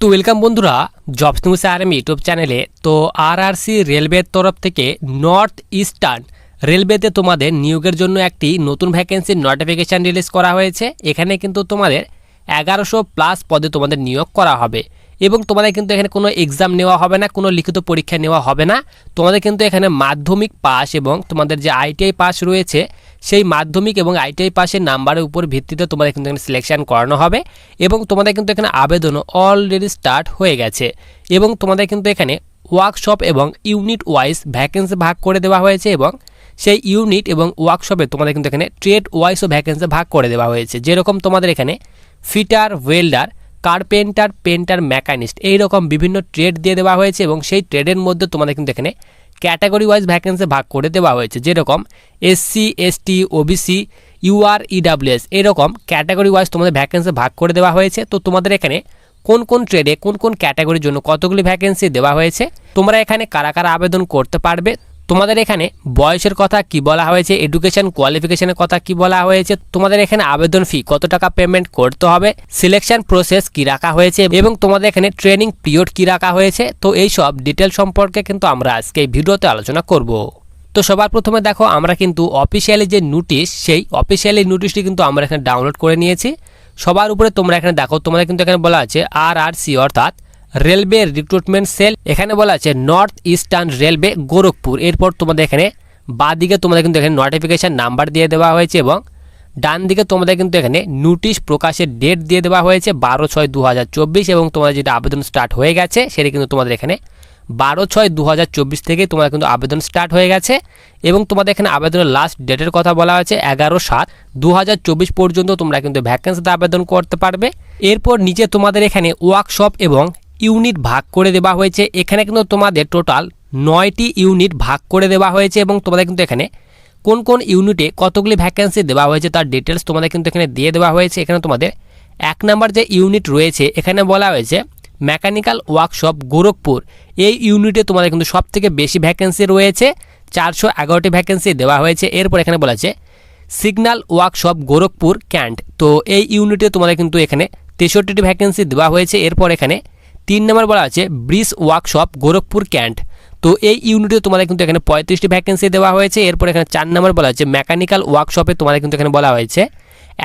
তো ওয়েলকাম বন্ধুরা jobs news army YouTube চ্যানেলে তো আর আর সি রেলওয়ের তরফ থেকে নর্থ ইস্টার্ন রেলওয়েতে তোমাদের নিয়োগের জন্য একটি নতুন ভ্যাকেন্সির নোটিফিকেশান রিলিজ করা হয়েছে। এখানে কিন্তু তোমাদের এগারোশো প্লাস পদে তোমাদের নিয়োগ করা হবে। এবং তোমাদের কিন্তু এখানে কোনো এক্সাম নেওয়া হবে না, কোনো লিখিত পরীক্ষা নেওয়া হবে না। তোমাদের কিন্তু এখানে মাধ্যমিক পাস এবং তোমাদের যে আইটিআই পাস রয়েছে সেই মাধ্যমিক এবং আইটিআই পাসের নাম্বারের উপর ভিত্তিতে তোমাদের কিন্তু এখানে সিলেকশন করানো হবে এবং তোমাদের কিন্তু এখানে আবেদনও অলরেডি স্টার্ট হয়ে গেছে এবং তোমাদের কিন্তু এখানে ওয়ার্কশপ এবং ইউনিট ওয়াইজ ভ্যাকেন্সি ভাগ করে দেওয়া হয়েছে এবং সেই ইউনিট এবং ওয়ার্কশপে তোমাদের কিন্তু এখানে ট্রেড ওয়াইজও ভ্যাকেন্সি ভাগ করে দেওয়া হয়েছে। যেরকম তোমাদের এখানে fitter welder carpenter painter machinist এই রকম বিভিন্ন ট্রেড দিয়ে দেওয়া হয়েছে এবং সেই ট্রেডের মধ্যে তোমাদের কিন্তু এখানে ক্যাটাগরি ওয়াইজ ভ্যাকেন্সি ভাগ করে দেওয়া হয়েছে। যেরকম SC ST OBC UR EWS এরকম ক্যাটাগরি ওয়াইজ তোমাদের ভ্যাকেন্সি ভাগ করে দেওয়া হয়েছে। তো তোমাদের এখানে কোন কোন ট্রেডে কোন কোন ক্যাটাগরির জন্য কতগুলি ভ্যাকেন্সি দেওয়া হয়েছে? তোমরা এখানে কারা কারা আবেদন করতে পারবে? তোমাদের এখানে বয়সের কথা কি বলা হয়েছে? এডুকেশন কোয়ালিফিকেশনের কথা কি বলা হয়েছে? তোমাদের এখানে আবেদন ফি কত টাকা পেমেন্ট করতে হবে? সিলেকশন প্রসেস কি রাখা হয়েছে? এবং তোমাদের এখানে ট্রেনিং পিরিয়ড কি রাখা হয়েছে? তো এই সব ডিটেল সম্পর্কে কিন্তু আমরা আজকে এই ভিডিওতে আলোচনা করব। তো সবার প্রথমে দেখো, আমরা কিন্তু অফিসিয়ালি যে নোটিশ সেই অফিসিয়ালি নোটিশটি কিন্তু আমরা এখানে ডাউনলোড করে নিয়েছি। সবার উপরে তোমরা এখানে দেখো, তোমাদের কিন্তু এখানে বলা আছে আর আর সি অর্থাৎ রেলওয়ে রিক্রুটমেন্ট সেল এখানে বলা আছে নর্থ ইস্টার্ন রেলওয়ে গোরখপুর এরপর তোমাদের এখানে বাঁ দিকে তোমাদের কিন্তু এখানে নোটিফিকেশান নাম্বার দিয়ে দেওয়া হয়েছে এবং ডান দিকে তোমাদের কিন্তু এখানে নোটিশ প্রকাশের ডেট দিয়ে দেওয়া হয়েছে বারো ছয় দু এবং তোমাদের যেটা আবেদন স্টার্ট হয়ে গেছে, সেটা কিন্তু তোমাদের এখানে বারো ছয় দু থেকে তোমাদের কিন্তু আবেদন স্টার্ট হয়ে গেছে এবং তোমাদের এখানে আবেদনের লাস্ট ডেটের কথা বলা হয়েছে এগারো সাত দু পর্যন্ত তোমরা কিন্তু ভ্যাকেন্সিতে আবেদন করতে পারবে। এরপর নিচে তোমাদের এখানে ওয়ার্কশপ এবং ইউনিট ভাগ করে দেওয়া হয়েছে। এখানে কিন্তু তোমাদের টোটাল নয়টি ইউনিট ভাগ করে দেওয়া হয়েছে এবং তোমাদের কিন্তু এখানে কোন কোন ইউনিটে কতগুলি ভ্যাকেন্সি দেওয়া হয়েছে তার ডিটেলস তোমাদের কিন্তু এখানে দিয়ে দেওয়া হয়েছে। এখানে তোমাদের এক নাম্বার যে ইউনিট রয়েছে, এখানে বলা হয়েছে মেকানিক্যাল ওয়ার্কশপ গোরখপুর। এই ইউনিটে তোমাদের কিন্তু সব থেকে বেশি ভ্যাকেন্সি রয়েছে, চারশো এগারোটি ভ্যাকেন্সি দেওয়া হয়েছে। এরপর এখানে বলা আছে সিগন্যাল ওয়ার্কশপ গোরখপুর ক্যান্ট তো এই ইউনিটে তোমাদের কিন্তু এখানে তেষট্টিটি ভ্যাকেন্সি দেওয়া হয়েছে। এরপর এখানে তিন নম্বর বলা আছে, ব্রিজ ওয়ার্কশপ, গোরখপুর ক্যান্ট। তো এই ইউনিটে তোমাদের কিন্তু এখানে পঁয়ত্রিশটি ভ্যাকেন্সি দেওয়া হয়েছে। এরপর এখানে চার নম্বর বলা হচ্ছে মেকানিক্যাল ওয়ার্কশপে তোমাদের কিন্তু এখানে বলা হয়েছে।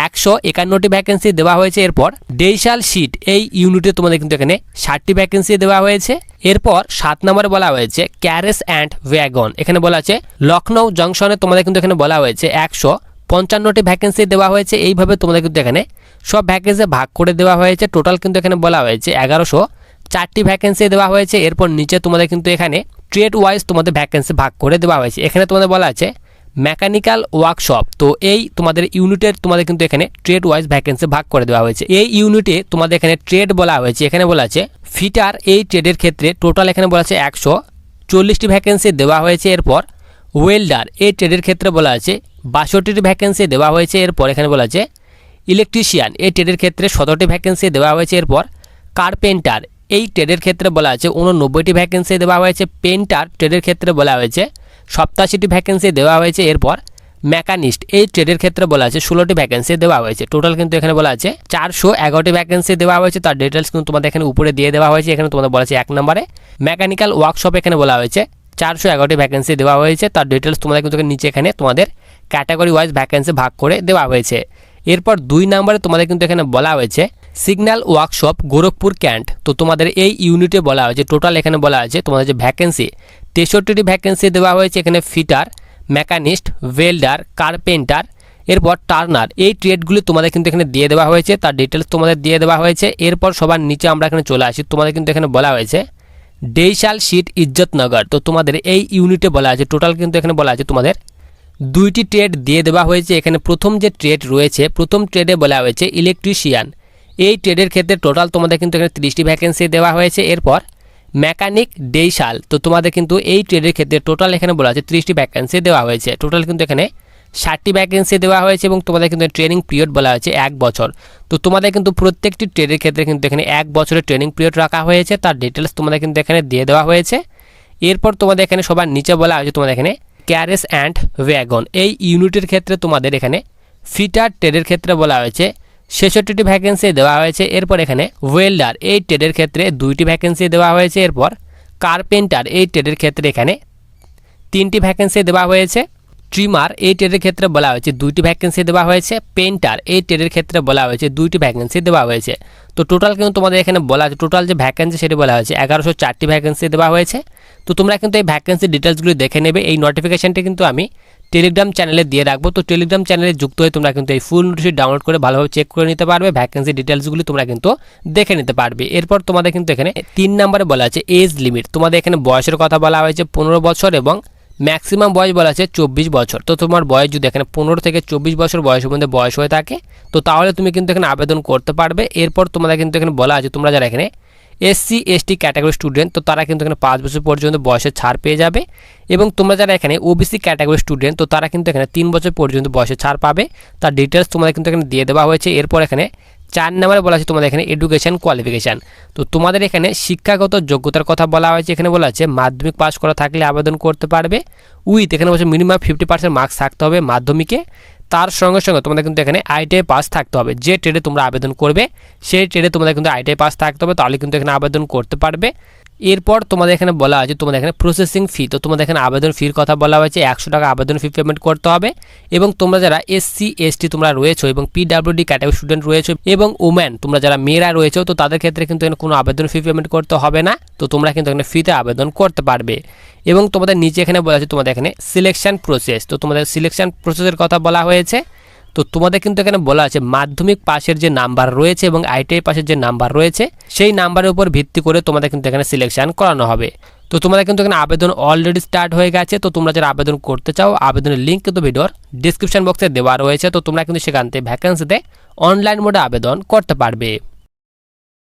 একশো একান্নটি ভ্যাকেন্সি দেওয়া হয়েছে এরপর ডেইশাল শিট এই ইউনিটে তোমাদের কিন্তু এখানে ষাটটি ভ্যাকেন্সি দেওয়া হয়েছে। এরপর সাত নম্বরে বলা হয়েছে ক্যারেস অ্যান্ড ওয়াগন এখানে বলা আছে লখনৌ জংশনে তোমাদের কিন্তু এখানে বলা হয়েছে, একশো পঞ্চান্নটি ভ্যাকেন্সি দেওয়া হয়েছে। এইভাবে তোমাদের কিন্তু এখানে সব ভ্যাকেন্সি ভাগ করে দেওয়া হয়েছে। টোটাল কিন্তু এখানে বলা হয়েছে, এগারোশো চারটি ভ্যাকেন্সি দেওয়া হয়েছে। এরপর নিচে তোমাদের কিন্তু এখানে ট্রেড ওয়াইজ তোমাদের ভ্যাকেন্সি ভাগ করে দেওয়া হয়েছে। এখানে তোমাদের বলা আছে মেকানিক্যাল ওয়ার্কশপ তো এই তোমাদের ইউনিটের তোমাদের কিন্তু এখানে ট্রেড ওয়াইজ ভ্যাকেন্সি ভাগ করে দেওয়া হয়েছে। এই ইউনিটে তোমাদের এখানে ট্রেড বলা হয়েছে। এখানে বলা আছে ফিটার এই ট্রেডের ক্ষেত্রে টোটাল এখানে বলা আছে একশো চল্লিশটি ভ্যাকেন্সি দেওয়া হয়েছে। এরপর ওয়েল্ডার এই ট্রেডের ক্ষেত্রে বলা আছে বাষট্টিটি ভ্যাকেন্সি দেওয়া হয়েছে। এরপর এখানে বলা আছে ইলেকট্রিশিয়ান এই ট্রেডের ক্ষেত্রে সতেরোটি ভ্যাকেন্সি দেওয়া হয়েছে। এরপর কার্পেন্টার এই ট্রেডের ক্ষেত্রে বলা আছে উননব্বইটি ভ্যাকেন্সি দেওয়া হয়েছে পেন্টার ট্রেডের ক্ষেত্রে বলা হয়েছে, সপ্তাশিটি ভ্যাকেন্সি দেওয়া হয়েছে, এরপর মেকানিস্ট এই ট্রেডের ক্ষেত্রে বলা আছে ষোলোটি ভ্যাকেন্সি দেওয়া হয়েছে। টোটাল কিন্তু এখানে বলা আছে, চারশো এগারোটি ভ্যাকেন্সি দেওয়া হয়েছে, তার ডিটেলস কিন্তু তোমাদের এখানে উপরে দিয়ে দেওয়া হয়েছে, এখানে তোমাদের বলা আছে এক নম্বরে। মেকানিক্যাল ওয়ার্কশপ এখানে বলা হয়েছে, চারশো এগারোটি ভ্যাকেন্সি দেওয়া হয়েছে, তার ডিটেলস তোমাদের কিন্তু নিচে এখানে তোমাদের ক্যাটাগরি ওয়াইজ ভ্যাকেন্সি ভাগ করে দেওয়া হয়েছে। এরপর দুই নম্বরে তোমাদের কিন্তু এখানে বলা হয়েছে সিগন্যাল ওয়ার্কশপ গোরখপুর ক্যান্ট। তো তোমাদের এই ইউনিটে বলা হয়েছে টোটাল এখানে বলা হয়েছে তোমাদের যে ভ্যাকেন্সি, তেষট্টিটি ভ্যাকেন্সি দেওয়া হয়েছে এখানে ফিটার, মেকানিস্ট, ওয়েল্ডার, কার্পেন্টার, এরপর টার্নার। এই ট্রেডগুলি তোমাদের কিন্তু এখানে দিয়ে দেওয়া হয়েছে, তার ডিটেলস তোমাদের দিয়ে দেওয়া হয়েছে। এরপর সবার নিচে আমরা এখানে চলে আসি, তোমাদের কিন্তু এখানে বলা হয়েছে ডেইশাল শিট ইজ্জতনগর। তো তোমাদের এই ইউনিটে বলা আছে টোটাল কিন্তু এখানে বলা আছে তোমাদের দুইটি ট্রেড দিয়ে দেওয়া হয়েছে। এখানে প্রথম যে ট্রেড রয়েছে, প্রথম ট্রেডে বলা হয়েছে ইলেকট্রিশিয়ান। এই ট্রেডের ক্ষেত্রে টোটাল তোমাদের কিন্তু এখানে তিরিশটি ভ্যাকেন্সি দেওয়া হয়েছে। এরপর মেকানিক ডেইশাল তো তোমাদের কিন্তু এই ট্রেডের ক্ষেত্রে টোটাল এখানে বলা হয়েছে ত্রিশটি ভ্যাকেন্সি দেওয়া হয়েছে। টোটাল কিন্তু এখানে ষাটটি ভ্যাকেন্সি দেওয়া হয়েছে এবং তোমাদের কিন্তু ট্রেনিং পিরিয়ড বলা হয়েছে এক বছর। তো তোমাদের কিন্তু প্রত্যেকটি ট্রেডের ক্ষেত্রে কিন্তু এখানে এক বছরের ট্রেনিং পিরিয়ড রাখা হয়েছে। তার ডিটেলস তোমাদের কিন্তু এখানে দিয়ে দেওয়া হয়েছে। এরপর তোমাদের এখানে সবার নিচে বলা হয়েছে তোমাদের এখানে ক্যারেস অ্যান্ড ওয়াগন এই ইউনিটের ক্ষেত্রে তোমাদের এখানে ফিটার ট্রেডের ক্ষেত্রে বলা হয়েছে ছেষট্টিটি ভ্যাকেন্সি দেওয়া হয়েছে। এরপর এখানে ওয়েল্ডার এই ট্রেডের ক্ষেত্রে দুইটি ভ্যাকেন্সি দেওয়া হয়েছে। এরপর কার্পেন্টার এই ট্রেডের ক্ষেত্রে এখানে তিনটি ভ্যাকেন্সি দেওয়া হয়েছে। ট্রিমার এই ট্রেডের ক্ষেত্রে বলা হয়েছে দুইটি ভ্যাকেন্সি দেওয়া হয়েছে। পেন্টার এই ট্রেডের ক্ষেত্রে বলা হয়েছে দুইটি ভ্যাকেন্সি দেওয়া হয়েছে। তো টোটাল কিন্তু তোমাদের এখানে বলা আছে টোটাল যে ভ্যাকেন্সি সেটি বলা হয়েছে, এগারোশো চারটি ভ্যাকেন্সি দেওয়া হয়েছে। তো তোমরা কিন্তু এই ভ্যাকেন্সি ডিটেলসগুলি দেখে নেবে। এই নোটিফিকেশানটি কিন্তু আমি টেলিগ্রাম চ্যানেলে দিয়ে রাখব। তো টেলিগ্রাম চ্যানেলে যুক্ত হয়ে তোমরা কিন্তু এই ফুল নোটিশ ডাউনলোড করে ভালোভাবে চেক করে নিতে পারবে। ভ্যাকেন্সি ডিটেলসগুলি তোমরা কিন্তু দেখে নিতে পারবে। এরপর তোমাদের কিন্তু এখানে তিন নম্বরে বলা আছে এজ লিমিট তোমাদের এখানে বয়সের কথা বলা হয়েছে পনেরো বছর এবং ম্যাক্সিমাম বয়স বলা আছে চব্বিশ বছর। তো তোমার বয়স যদি এখানে পনেরো থেকে চব্বিশ বছর বয়সের মধ্যে বয়স হয়ে থাকে, তো তাহলে তুমি কিন্তু এখানে আবেদন করতে পারবে। এরপর তোমাদের কিন্তু এখানে বলা আছে তোমরা যারা এখানে এসসি এসটি ক্যাটাগরি স্টুডেন্ট তো তারা কিন্তু এখানে পাঁচ বছর পর্যন্ত বয়সের ছাড় পেয়ে যাবে। এবং তোমরা যারা এখানে ওবিসি ক্যাটাগরি স্টুডেন্ট তো তারা কিন্তু এখানে তিন বছর পর্যন্ত বয়সের ছাড় পাবে। তার ডিটেলস তোমাদের কিন্তু এখানে দিয়ে দেওয়া হয়েছে। এরপর এখানে চার নম্বরে বলা আছে তোমাদের এখানে এডুকেশন কোয়ালিফিকেশান তো তোমাদের এখানে শিক্ষাগত যোগ্যতার কথা বলা হয়েছে। এখানে বলা আছে মাধ্যমিক পাস করা থাকলে আবেদন করতে পারবে। উইথ এখানে বলছে মিনিমাম ফিফটি পার্সেন্ট মার্কস থাকতে হবে মাধ্যমিকে। তার সঙ্গে সঙ্গে তোমাদের কিন্তু এখানে আইটিআই পাস থাকতে হবে। যে ট্রেডে তোমরা আবেদন করবে, সেই ট্রেডে তোমাদের কিন্তু আইটিআই পাস থাকতে হবে, তাহলে কিন্তু এখানে আবেদন করতে পারবে। এরপর তোমাদের এখানে বলা আছে, তোমাদের এখানে প্রসেসিং ফি তো তোমাদের এখানে আবেদন ফির কথা বলা হয়েছে, একশো টাকা আবেদন ফি পেমেন্ট করতে হবে। এবং তোমরা যারা এসসি এসটি তোমরা রয়েছো এবং পিডাব্লিউডি ক্যাটাগরি স্টুডেন্ট রয়েছে এবং উম্যান তোমরা যারা মেয়েরা রয়েছে, তো তাদের ক্ষেত্রে কিন্তু এখানে কোনো আবেদন ফি পেমেন্ট করতে হবে না, তো তোমরা কিন্তু এখানে ফিতে আবেদন করতে পারবে। এবং তোমাদের নিচে এখানে বলা আছে, তোমাদের এখানে সিলেকশন প্রসেস তো তোমাদের সিলেকশন প্রসেসের কথা বলা হয়েছে। তো তোমাদের কিন্তু এখানে বলা আছে, মাধ্যমিক পাশের যে নাম্বার রয়েছে এবং আইটিআই পাশের যে নাম্বার রয়েছে, সেই নাম্বারের উপর ভিত্তি করে তোমাদের কিন্তু এখানে সিলেকশান করানো হবে। তো তোমাদের কিন্তু এখানে আবেদন অলরেডি স্টার্ট হয়ে গেছে, তো তোমরা যারা আবেদন করতে চাও, আবেদনের লিঙ্ক কিন্তু ভিডিওর ডিসক্রিপশন বক্সে দেওয়া রয়েছে, তো তোমরা কিন্তু সেখান থেকে ভ্যাকেন্সিতে অনলাইন মোডে আবেদন করতে পারবে।